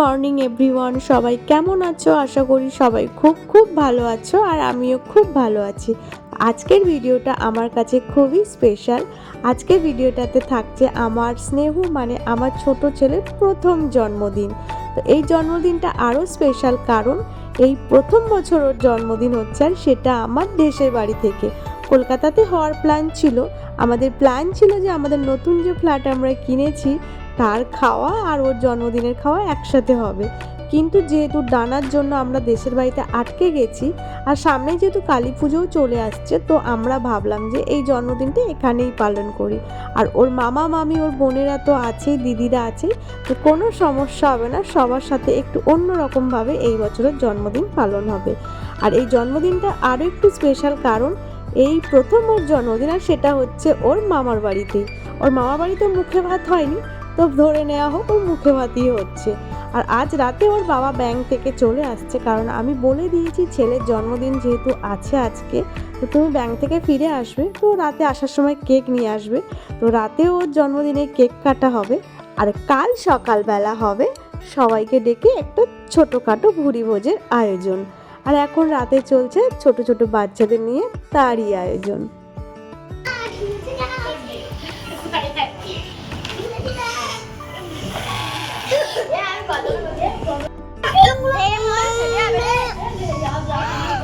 Morning everyone, সবাই কেমন আছো? আশা করি সবাই খুব খুব ভালো আছো আর আমিও খুব ভালো আছি। আজকের ভিডিওটা আমার কাছে খুবই স্পেশাল। আজকের ভিডিওটাতে থাকছে আমার স্নেহ মানে আমার ছোট ছেলের প্রথম জন্মদিন। তো এই জন্মদিনটা আরও স্পেশাল কারণ, এই প্রথম বছর ওর জন্মদিন হচ্ছে আর সেটা আমার দেশের বাড়ি থেকে। কলকাতাতে হওয়ার প্ল্যান ছিল। আমাদের প্ল্যান ছিল যে আমাদের নতুন যে ফ্ল্যাট আমরা কিনেছি তার খাওয়া আর ওর জন্মদিনের খাওয়া একসাথে হবে। কিন্তু যেহেতু ডানার জন্য আমরা দেশের বাড়িতে আটকে গেছি আর সামনে যেহেতু কালী পুজোও চলে আসছে, তো আমরা ভাবলাম যে এই জন্মদিনটা এখানেই পালন করি। আর ওর মামা, মামি, ওর বোনেরা তো আছেই, দিদিরা আছেই, তো কোনো সমস্যা হবে না, সবার সাথে একটু অন্যরকমভাবে এই বছরের জন্মদিন পালন হবে। আর এই জন্মদিনটা আরও একটু স্পেশাল কারণ, এই প্রথম ওর জন্মদিন আর সেটা হচ্ছে ওর মামার বাড়িতেই। ওর মামার বাড়িতে মুখে ভাত হয়নি তো ধরে নেওয়া হোক, ওর মুখে ভাতই হচ্ছে। আর আজ রাতে ওর বাবা ব্যাংক থেকে চলে আসছে, কারণ আমি বলে দিয়েছি ছেলের জন্মদিন যেহেতু আছে আজকে, তো তুমি ব্যাংক থেকে ফিরে আসবে। তো রাতে আসার সময় কেক নিয়ে আসবে। তো রাতে ওর জন্মদিনে কেক কাটা হবে। আর কাল সকালবেলা হবে সবাইকে ডেকে একটা ছোটোখাটো ভুরি ভোজের আয়োজন। আর এখন রাতে চলছে ছোট ছোট বাচ্চাদের নিয়ে তারই আয়োজন।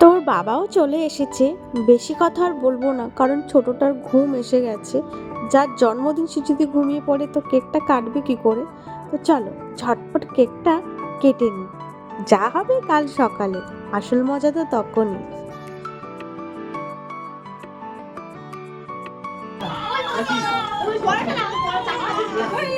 তোর বাবাও চলে এসেছে। বেশি কথা আর বলব না, কারণ ছোটটার ঘুম এসে গেছে। যার জন্মদিন সে যদি ঘুমিয়ে পড়ে, তো কেকটা কাটবে কি করে? তো চলো, ঝটপট কেকটা কেটে নিই। যা হবে কাল সকালে, আসল মজা তো তখনই। ইয়াস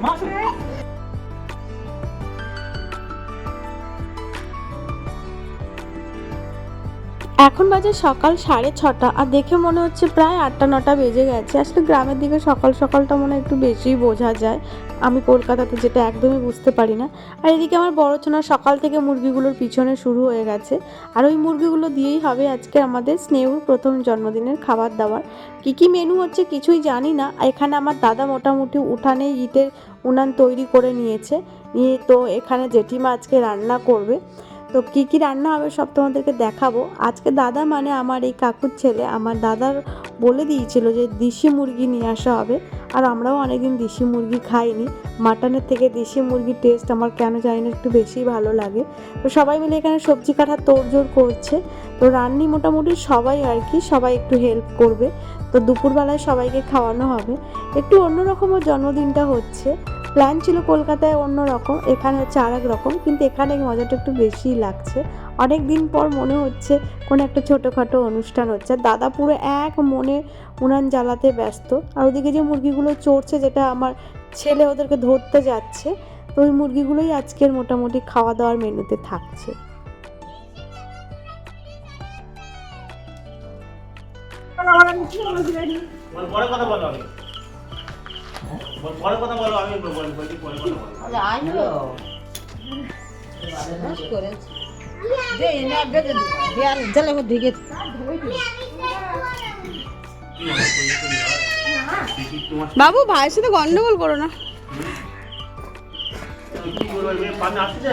マジ এখন বাজে সকাল সাড়ে ছটা আর দেখে মনে হচ্ছে প্রায় আটটা, নটা বেজে গেছে। আসলে গ্রামের দিকে সকাল সকালটা মনে একটু বেশিই বোঝা যায়। আমি কলকাতাতে যেটা একদমই বুঝতে পারি না। আর এদিকে আমার বড় ছোনা সকাল থেকে মুরগিগুলোর পিছনে শুরু হয়ে গেছে। আর ওই মুরগিগুলো দিয়েই হবে আজকে আমাদের স্নেহুর প্রথম জন্মদিনের খাবার দাবার। কী কী মেনু হচ্ছে কিছুই জানি না। এখানে আমার দাদা মোটামুটি উঠানে ইটের উনান তৈরি করে নিয়েছে। নিয়ে তো এখানে জেঠিমা আজকে রান্না করবে। তো কী কী রান্না হবে সব তোমাদেরকে দেখাবো। আজকে দাদা মানে আমার এই কাকুর ছেলে, আমার দাদার বলে দিয়েছিল যে দেশি মুরগি নিয়ে আসা হবে। আর আমরাও অনেকদিন দেশি মুরগি খাইনি। মাটনের থেকে দেশি মুরগির টেস্ট আমার কেন জানি না, একটু বেশি ভালো লাগে। তো সবাই মিলে এখানে সবজি কাটার তোড়জোড় করছে। তো রান্নি মোটামুটি সবাই আর কি, সবাই একটু হেল্প করবে। তো দুপুরবেলায় সবাইকে খাওয়ানো হবে। একটু অন্যরকমও জন্মদিনটা হচ্ছে। প্ল্যান ছিল কলকাতায় অন্য রকম, এখানে হচ্ছে আর এক রকম, কিন্তু এখানে মজাটা একটু বেশিই লাগছে। অনেক দিন পর মনে হচ্ছে কোনো একটা ছোটোখাটো অনুষ্ঠান হচ্ছে। দাদা পুরো এক মনে উনান জ্বালাতে ব্যস্ত। আর ওদিকে যে মুরগিগুলো চড়ছে, যেটা আমার ছেলে ওদেরকে ধরতে যাচ্ছে, তো ওই মুরগিগুলোই আজকের মোটামুটি খাওয়া দাওয়ার মেনুতে থাকছে। পরে কথা বল পরে কথা বলো আমি বলছি পরে কথা বলো। কি হবে? কই কই হবে? দেখি তোমার বাবু ভাইয়ের সাথে গন্ডগোল করো না। আসছে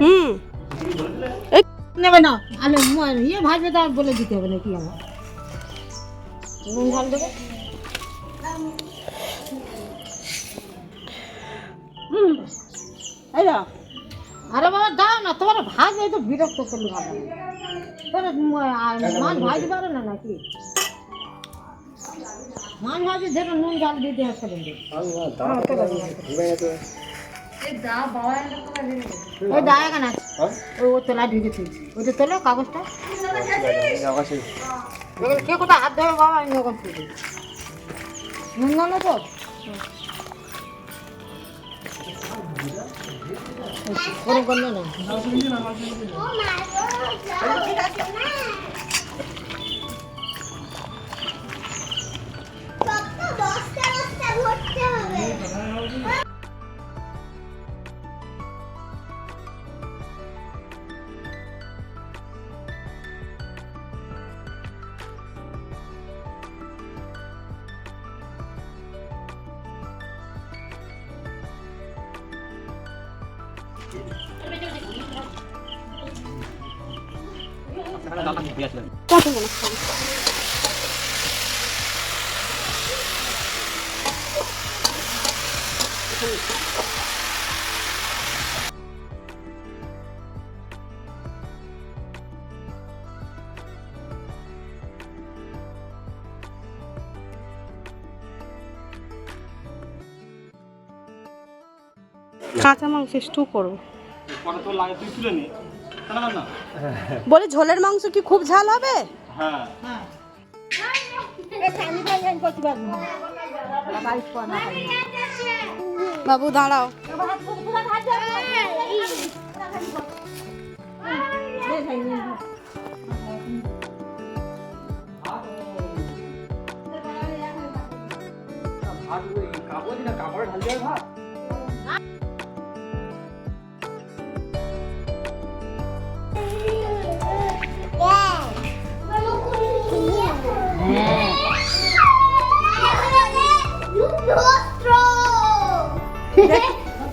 হুম। নেবে না। আলু ইয়ে ভাজবে তো বলে দিতে হবে নাকি আমার নুন ঝাল দেবে। হুম, এই আরে বাবা দাও না তোমার ভাজবে তো বিরক্ত করলে ভালো তোরা ম- আর মাছ ভাজতে পারো না নাকি? মাছ ভাজি ধরো নুন ঝাল দিতে হবে ওই দা এখানে আছে। ওই ও তোলা ঢুকে তুলছি ওইটা তোলো কাগজটা? কে কোথায়? হাত ধরে বাবা আমি যখন তুলি। নুন তো? ওরকম করলে না কত কাঁচা মাংস স্টু করব কটা তো লাগে তুই মাংস স্টু না বলে ঝোলের মাংস কি খুব ঝাল হবে? হ্যাঁ বাবু দাঁড়াও।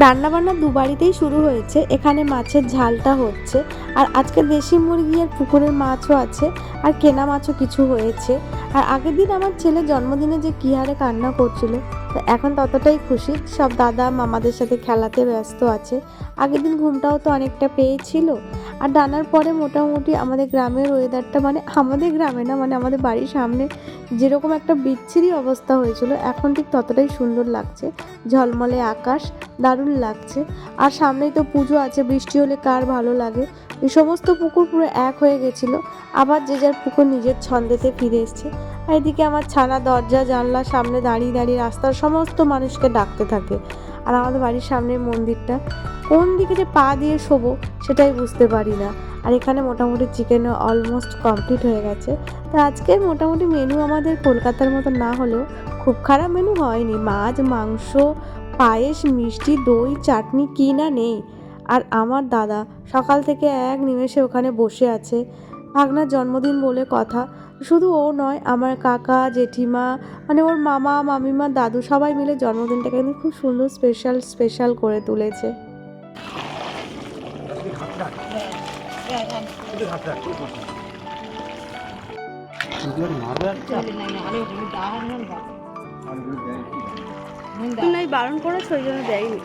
রান্নাবান্না দুবারিতেই শুরু হয়েছে। এখানে মাছের ঝালটা হচ্ছে। আর আজকে দেশি মুরগি আর পুকুরের মাছও আছে। আর কেনা মাছও কিছু হয়েছে। আর আগের দিন আমার ছেলে জন্মদিনে যে কী হারে কান্না করছিল, তো এখন ততটাই খুশি। সব দাদা মামাদের সাথে খেলাতে ব্যস্ত আছে। আগের দিন ঘুমটাও তো অনেকটা পেয়েছিল। আর ডানার পরে মোটামুটি আমাদের গ্রামের ওয়েদারটা মানে আমাদের গ্রামে না মানে আমাদের বাড়ির সামনে যেরকম একটা বিচ্ছিরি অবস্থা হয়েছিল, এখন ঠিক ততটাই সুন্দর লাগছে। ঝলমলে আকাশ, দারুণ লাগছে। আর সামনেই তো পুজো আছে, বৃষ্টি হলে কার ভালো লাগে? এই সমস্ত পুকুর পুরো এক হয়ে গেছিল। আবার যে যার পুকুর নিজের ছন্দেতে ফিরে এসছে। আর এদিকে আমার ছানা দরজা, জানলা সামনে দাঁড়িয়ে দাঁড়িয়ে রাস্তার সমস্ত মানুষকে ডাকতে থাকে। আর আমাদের বাড়ির সামনের মন্দিরটা, কোন দিকে যে পা দিয়ে শোবো সেটাই বুঝতে পারি না। আর এখানে মোটামুটি চিকেন অলমোস্ট কমপ্লিট হয়ে গেছে। তো আজকের মোটামুটি মেনু আমাদের কলকাতার মতো না হলেও খুব খারাপ মেনু হয়নি। মাছ, মাংস, পায়েস, মিষ্টি, দই, চাটনি কি না নেই। আর আমার দাদা সকাল থেকে এক নিমেষে ওখানে বসে আছে। ভাগনার জন্মদিন বলে কথা। শুধু ও নয়, আমার কাকা, জেঠিমা মানে ওর মামা, মামিমা, দাদু সবাই মিলে জন্মদিনটাকে কিন্তু খুব সুন্দর স্পেশাল স্পেশাল করে তুলেছে। বারণ করেছে, ওই জন্য দেয়নি।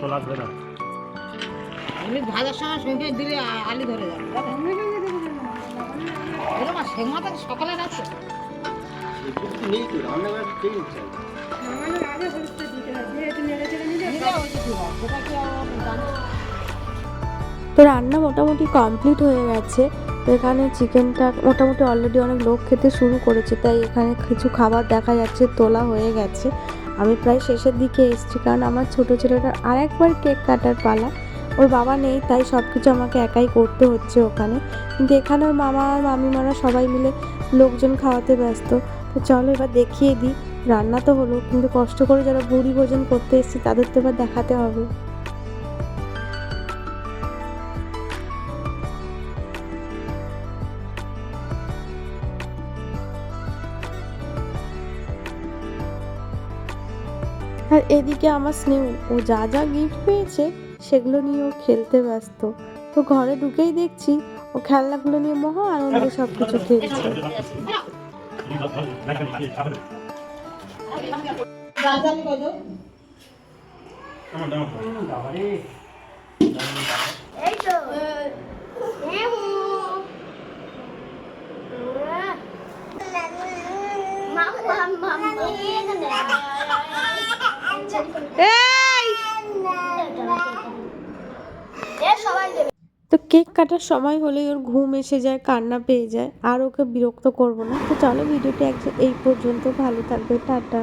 তো লাগবে না। এমনি ভাজার সময় সঙ্গে দিলে আলু ধরে যাবে। এরকম সকালে রাখছে নেই তো রান্নাঘর খেয়ে নিচ্ছে দিলে ওই যে সেটা কি তো রান্না মোটামুটি কমপ্লিট হয়ে গেছে। তো এখানে চিকেনটা মোটামুটি অলরেডি অনেক লোক খেতে শুরু করেছে তাই এখানে কিছু খাবার দেখা যাচ্ছে তোলা হয়ে গেছে। আমি প্রায় শেষের দিকে এসেছি, কারণ আমার ছোটো ছেলেটার আর একবার কেক কাটার পালা। ওর বাবা নেই, তাই সব কিছু আমাকে একাই করতে হচ্ছে ওখানে। কিন্তু এখানে ওর মামা মামিমারা সবাই মিলে লোকজন খাওয়াতে ব্যস্ত। তো চলো এবার দেখিয়ে দিই, রান্না তো হলো, কিন্তু কষ্ট করে যারা বুড়ি ভোজন করতে এসেছি, তাদের তো এবার দেখাতে হবে। আর এদিকে আমার স্নেহ ও যা যা গিফট পেয়েছে সেগুলো নিয়ে ও খেলতে ব্যস্ত। তো ঘরে ঢুকেই দেখছি ও খেলনাগুলো নিয়ে মহা আনন্দে সব কিছু খেলছে তো কেক কাটার সময় হলেই ওর ঘুম এসে যায়, কান্না পেয়ে যায়, আর ওকে বিরক্ত করব না। তো চলো ভিডিওটি একদম এই পর্যন্ত। ভালো থাকবে, টাটা।